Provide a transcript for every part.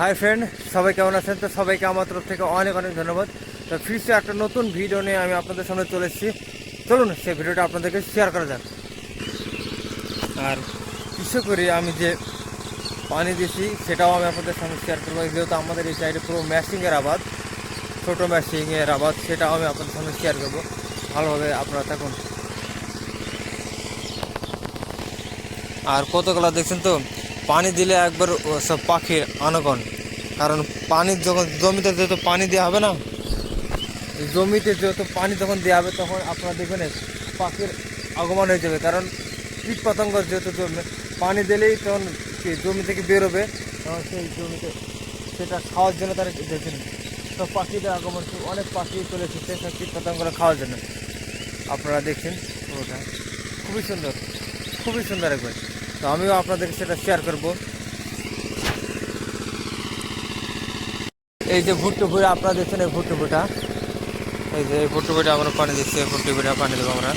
Hi friend সবাই কেমন আছেন? তো সবাইকে আমার তরফ থেকে অনেক অনেক ধন্যবাদ। তো ফিরছে একটা নতুন ভিডিও নিয়ে আমি আপনাদের সামনে চলে এসেছি। চলুন, সেই ভিডিওটা আপনাদেরকে শেয়ার করা যাক। আর কিছু করে আমি যে পানি দিয়েছি, সেটাও আমি আপনাদের সামনে শেয়ার করব। যেহেতু আমাদের এই সাইডে পুরো ম্যাশিংয়ের আবাদ, ছোটো ম্যাশিংয়ের আবাদ, সেটাও আমি আপনাদের সামনে শেয়ার করব। ভালোভাবে আপনারা থাকুন। আর কতগুলো দেখছেন তো? পানি দিলে একবার সব পাখির আনগন। কারণ পানি যখন জমিতে যেহেতু পানি দেওয়া হবে না, জমিতে যেহেতু পানি যখন দেওয়া হবে তখন আপনারা দেখবেন পাখির আগমন হয়ে যাবে। কারণ কীট পতঙ্গ যেহেতু জমে, পানি দিলেই তখন জমি থেকে বেরোবে তখন সেই জমিতে সেটা খাওয়ার জন্য তারা দেখছেন তো পাখিদের আগমন অনেক পাখি চলে এসেছে সব কীট পতঙ্গগুলো খাওয়ার জন্য। আপনারা দেখছেন পুরোটা। খুবই সুন্দর খুবই সুন্দর একবার। তো আমিও আপনাদেরকে সেটা শেয়ার করব। এই যে ভুট্টু ভুড়ে, আপনারা দেখছেন এই ভুট্টু ভুটা এই যে ভুট্টো ভুটা আমরা পানি দিচ্ছি ভুট্টো ভুটা পানি দেবো আমরা।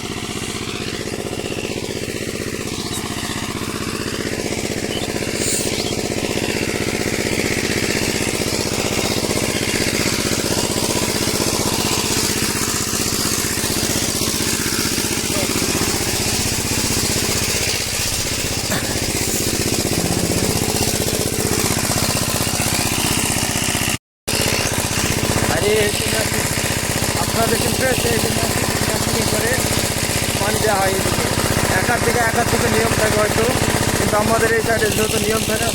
আপনারা দেখেন ফ্রেশ এই করে পানি দেওয়া হয় এদিকে। একার থেকে একার থেকে নিয়ম থাকে হয়তো, কিন্তু আমাদের এই সাইডে যেহেতু নিয়ম থাকে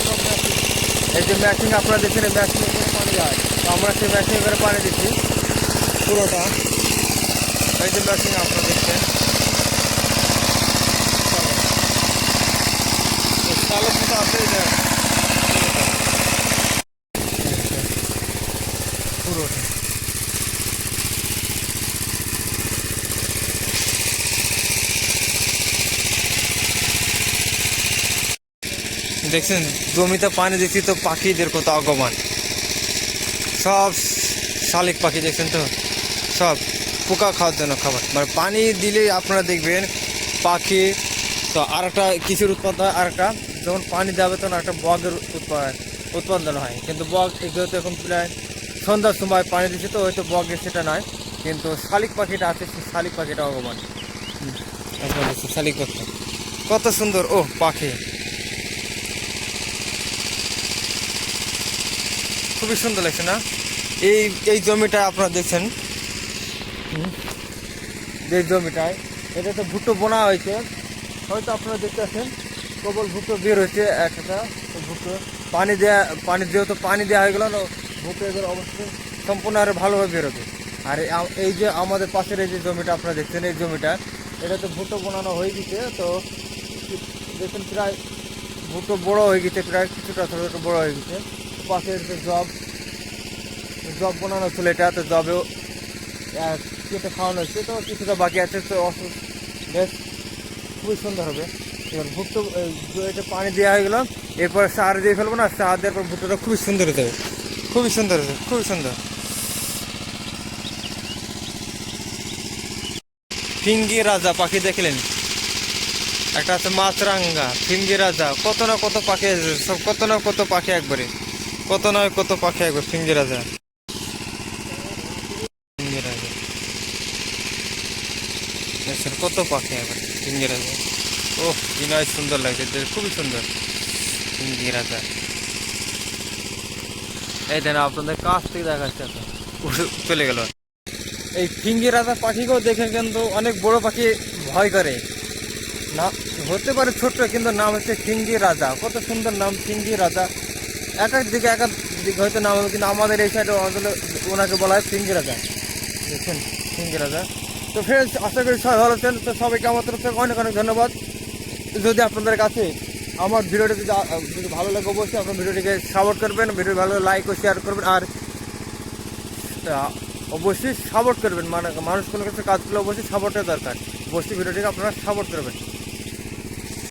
এই যে ম্যাচিং আপনারা দেখছেন, এই ম্যাচিং করে পানি দেওয়া হয়। তো আমরা সেই ম্যাচিং করে পানি দিচ্ছি, পুরোটা। এই যে ম্যাচিং আপনারা দেখছেন। আছে যে পুরোটা। দেখছেন? জমিতে পানি দিচ্ছি তো পাখিদের কত আগমন। সব শালিক পাখি দেখছেন তো? সব পোকা খাওয়ার জন্য খাবার। মানে পানি দিলে আপনারা দেখবেন পাখি তো আর একটা কিসের উৎপাদন হয় আর একটা যখন পানি দেওয়া হবে তখন একটা বগের উৎপাদন উৎপাদন হয়। কিন্তু বগ যেহেতু এখন প্রায় সন্ধ্যার সময় পানি দিচ্ছে তো হয়তো বগের সেটা নয়। কিন্তু শালিক পাখিটা আছে সেই শালিক পাখিটা অগমান শালিক পাখিটা কত সুন্দর ও পাখি। খুবই সুন্দর লাগছে না? এই এই জমিটা আপনারা দেখছেন। যে জমিটায়। এটা তো ভুট্টো বোনা হয়েছে। হয়তো আপনারা দেখতে পাচ্ছেন কেবল ভুট্টো বের হয়েছে একটা ভুট্টো। পানি দেওয়া পানি যেহেতু পানি দেওয়া হয়ে গেল না, ভুট্টো এবার অবশ্যই সম্পূর্ণ আরও ভালোভাবে বেরোবে আর এই যে আমাদের পাশের এই যে জমিটা আপনারা দেখছেন, এই জমিটা, এটা তো ভুট্টো বোনানো হয়ে গেছে, তো দেখুন প্রায় ভুট্টো বড় হয়ে গেছে, প্রায় কিছুটা ছোটো ছোটো বড় হয়ে গেছে। পাশের যে জব জব বানানো ছিল, এটা তো জবেও কেটে খাওয়ানো হচ্ছে তো কিছুটা বাকি আছে, তো অসুস্থ বেশ খুবই সুন্দর হবে। এবার ভুট্টো এটা পানি দেওয়া হয়ে গেল। এরপর সার দিয়ে ফেলব না, সার দেওয়ার পর ভুট্টোটা খুবই সুন্দর হতে হবে। খুবই সুন্দর হবে, খুবই সুন্দর। ফিঙ্গি রাজা পাখি দেখলেন? একটা আছে মাছরাঙ্গা, ফিঙ্গি রাজা। কত না কত পাখি সব কত না কত পাখি একবারে। কত নয়, কত পাখি একবার ফিঙ্গি রাজা ফিঙ্গি রাজা দেখছেন কত পাখি একবার ফিঙ্গি রাজা ও বিনয় সুন্দর লাগছে খুবই সুন্দর। ফিঙ্গি রাজা এই দেন, আপনাদের কাছ থেকে দেখাচ্ছে চলে গেল। এই ফিঙ্গি রাজা পাখিকেও দেখে কিন্তু অনেক বড় পাখি ভয় করে। না, হতে পারে ছোট্ট, কিন্তু নাম হচ্ছে ফিঙ্গি রাজা। কত সুন্দর নাম ফিঙ্গি রাজা। এক এক দিকে এক এক দিকে হয়তো নাম কিন্তু আমাদের এই সাইডে অঞ্চলে ওনাকে বলা হয় ফিঙ্গি রাজা দেখছেন? ফিঙ্গি রাজা তো ফ্রেন্ডস আশা করি সবাই ভালো আছেন। তো সবাইকে আমার তরফ থেকে অনেক অনেক ধন্যবাদ। যদি আপনাদের কাছে আমার ভিডিওটি যদি ভালো লাগে, অবশ্যই আপনার ভিডিওটিকে সাপোর্ট করবেন। ভিডিও ভালো লাইক ও শেয়ার করবেন। আর অবশ্যই সাপোর্ট করবেন। মানে মানুষ কোনো কিছু কাজ করলে অবশ্যই সাপোর্টের দরকার। অবশ্যই ভিডিওটিকে আপনারা সাপোর্ট করবেন।